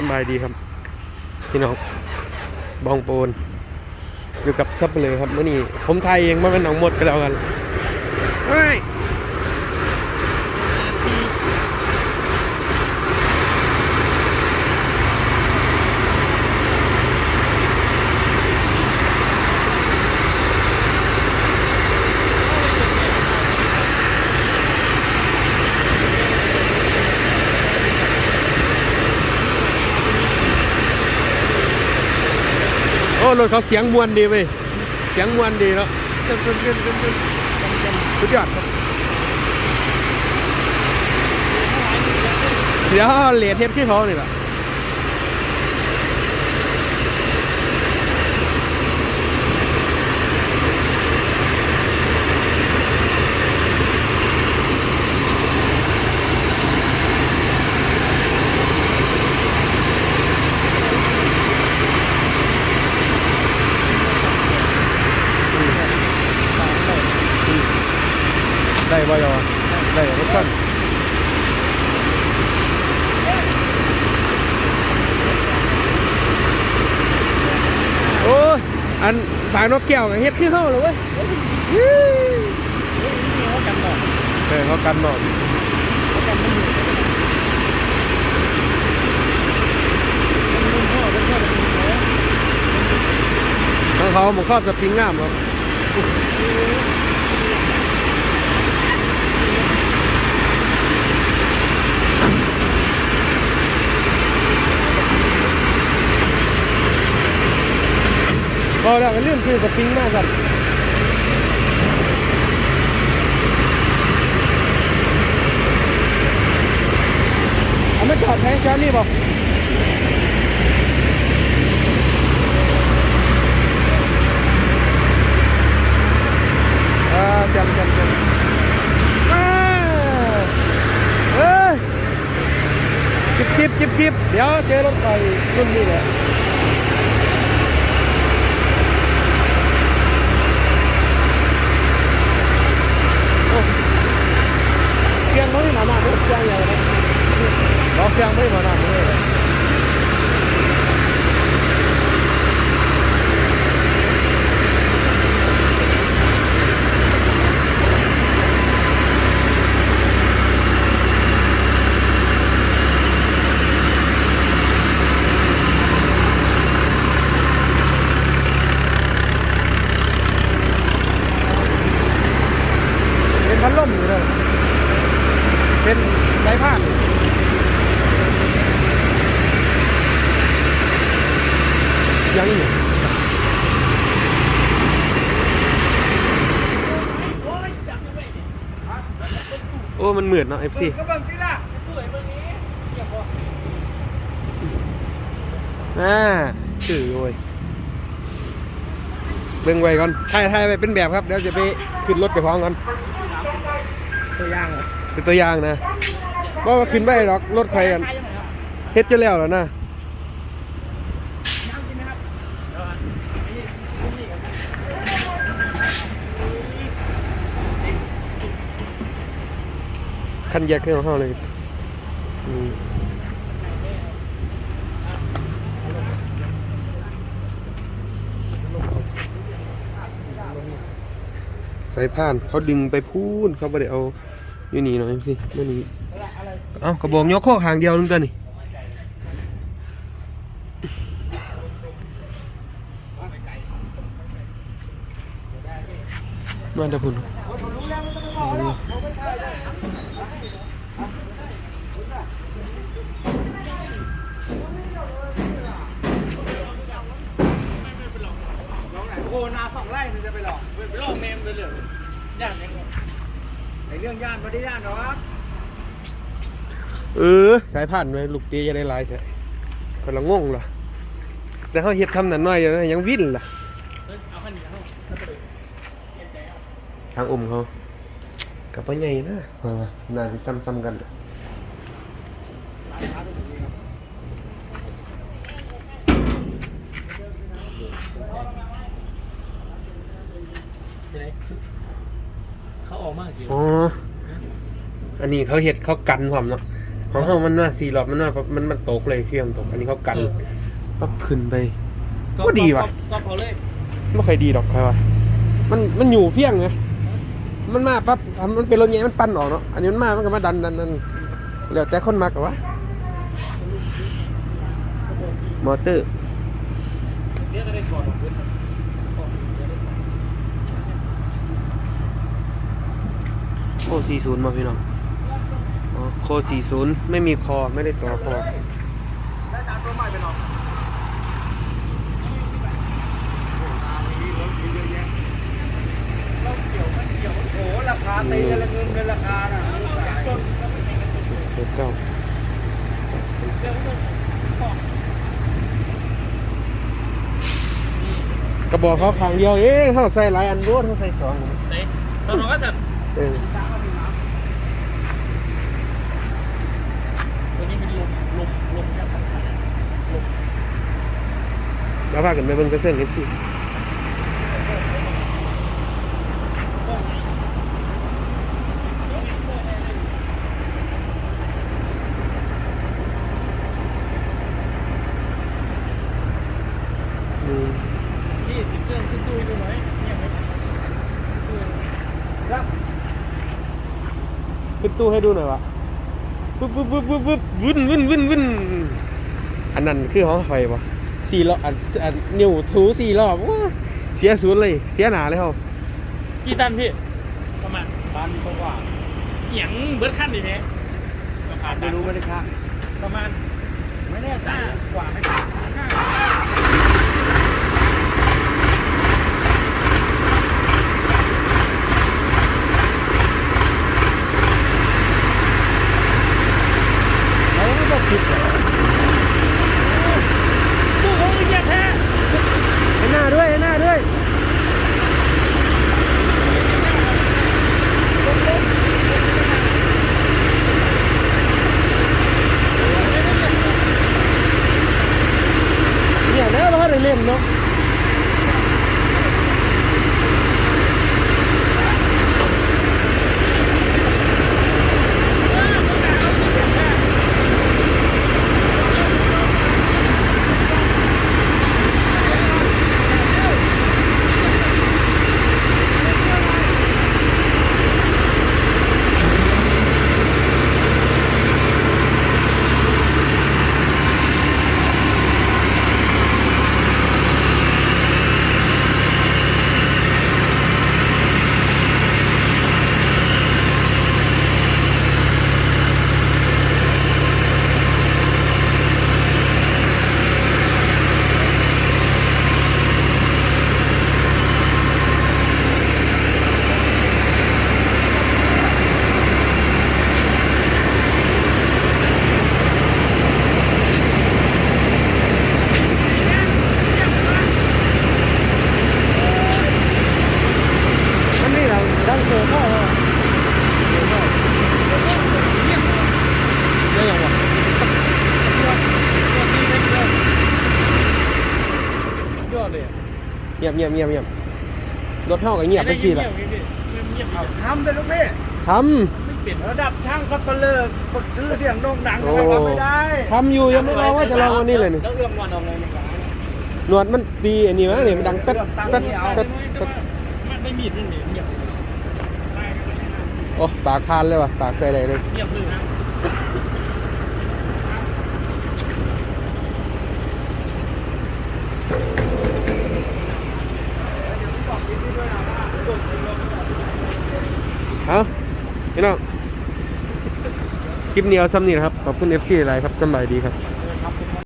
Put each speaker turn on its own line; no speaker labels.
สบายดีครับ พี่น้องบองโปนอยู่กับซับเปลือครับเมื่อนี้ผมไทยเองมาเป็นหนองหมดก็แล้วกันเฮ้ย รถเขาเสียงมวนดีเว้ยเสียงมวนดีแล้วสุดยอดครับเดี๋ยวเหรียญเทปที่เขานี่แหละ ได้บ่ยอได้รถสั้นโอ้อันฝากนกแก้วกับเฮ็ดที่เขาเลยเว้ยเออเขากันหนอนของเขาหมกครอสปริงงามครับ แล้วก็เลื่อนคือสปริงมากครับเอามาจอดแทงจอดนี่บอกอ่าจำจำจำอ่าเอ้ยจิบจิบจิบจิบเดี๋ยวเจอรถไฟรุ่นนี้แหละ เสียงเขาไม่มาหน้าเขาเสียงอย่างไรเราเสียงไม่มาหน้าเขาเลยเป็นพัดลมอยู่เลย เป็น สายพานยังอีกโอ้ มันเหมือนเนาะ FC
ก็บังที่ละ
อ่าชื่อโอ้ยเบิ่งไว้ก่อนถ่ายถ่ายไปเป็นแบบครับ เดี๋ยวจะไปขึ้นรถกับพ้องก่อน
ตัวย่างเหรอ
เป็นตัวอย่างนะ ว่าว่าขึ้นไปหรอกรถใครกันเฮ็ดจะแล้วแล้วนะคันแยกขึ้ของเขาเลยอืมสายพานเขาดึงไปพูนเขาไม่ได้เอาอยู่นี่หน่อยสิไม่นี่ เอ้ากระบอกยกข้อหางเดียวนึงตัวนี่มาเดี๋ยวพุ่นอืม
โอ้นาสองไร่มันจะไปหลอก
ไปลอกเมมไปเลยย่านยังไง
ในเรื่องย่านไม่ได้ย่านหรอก
เออ สายผ่านไว้ลูกตีจะได้หลายแท้คนละงงล่ะแต่เขาเฮ็ดทำนั่นน้อยอยู่นะยังวิ่นล่ะ
เฮ้ยเอาขันนี้เข้าถ้าไปเลยเกรงใจเอา
ทางอมเขากับพ่อใหญ่นะว่าว่าน่าสิซ้ำๆกัน
ไปไหนเขาออกมากสิ
อ๋อ อันนี้เขาเห็ดเขากันผมเนาะ ของเขามันว่าสี่รอบมันว่ามันมันตกเลยเครื่องตก อันนี้เขากันปั๊บขึ้นไป ก็ดีว่ะ
ก็พอเลย
ไม่ค่อยดีดอกใครวะมันมันอยู่เพียงไงมันมาปั๊บทำมันเป็นรถแง่มันปั่นออกเนาะอันนี้มันมามันก็มาดันดันดันแล้วแต่คนมักอะวะมอเตอร์
เดี๋ยวจะได้กอดของเพื่อนครับกอดเดี๋ยวได้กอด
โคสี่ศูนย์มาพี่น้องอ๋อ โคสี่ศูนย์ไม่มีคอไม่ได้ต่อคอ
รอกราคาตีกันละเงินเป็นราคาน่ะ
เจ็ดเก้าก็บอกเขาขางเดียวเองเขาใส่หลายอันรวดเขาใส่สอง
ใส่ตอนน้องก็สั่น
เออ
ตัวนี้เป็นลมลมลมแค่พันพันลม
แล้วพากันไปเบิ่งเครื่องเห็นสิอืม
พี่ติดเครื่องขึ้นตู้ให้ดูหน่อยเนี่ยไหมตู้
ครับ
ขึ้นตู้ให้ดูหน่อยวะปุ๊บปุ๊บปุ๊บปุ๊บปุ๊บวุ่นวุ่นวุ่นวุ่นอันนั้นคือของไฟปะ สี่รอบอันอันนิ้วถูสี่รอบว้าเสียศูนย์เลยเสียหนาเลยเขา
กี่ตันพี่ประมาณ
บ้านมีกว่า
เหียงเบิร์ดขั้นดิแท้ราคา
ไม่รู้ไม่ได้ค่ะ
ประมาณ
ไม่แน่ใจกว่าไม่
ห้า
เขาไม่ต้องคิดหรอก
ตู้ของมึงอย่าแท้
ให้หน้าด้วยให้หน้าด้วยเนี่ย แล้วเราได้เล่นเนาะ มันนี่เราดังเสือพ่อเหรอได้ยังวะ
ยอดเลยอะ
เงียบเงียบเงียบเงียบรถเท่ากับเงียบไปสิละ
เงียบเงียบ
เอาทำเลยลูกพี่
ท
ไม่เปลี่ยน
ระดับช่างสับเปลือกคนซื้อเสียงโด่งดังำทำ
โอ้
ไมทำไม่ได้
ทำอยู่ยังไม่ลองว่าจะลองวันนี้เลยนี่
แล้วเอื้อมวันเอาไงเนี่ยครับ
หนวดมันปีอันนี้มั้งเนี่ยมันดังเป็ดเป็ดเป็ด
แต่
เป็ด
ว่าไม่มีดนี่เงียบ
โอ้ปากคานเลยว่ะปากใส่ได้เลย
เงียบเลยนะ
พี่น้องคลิปนี้เอาซ้ำนี่นะครับ ขอบคุณเอฟซีอะไรครับสบายดีครับ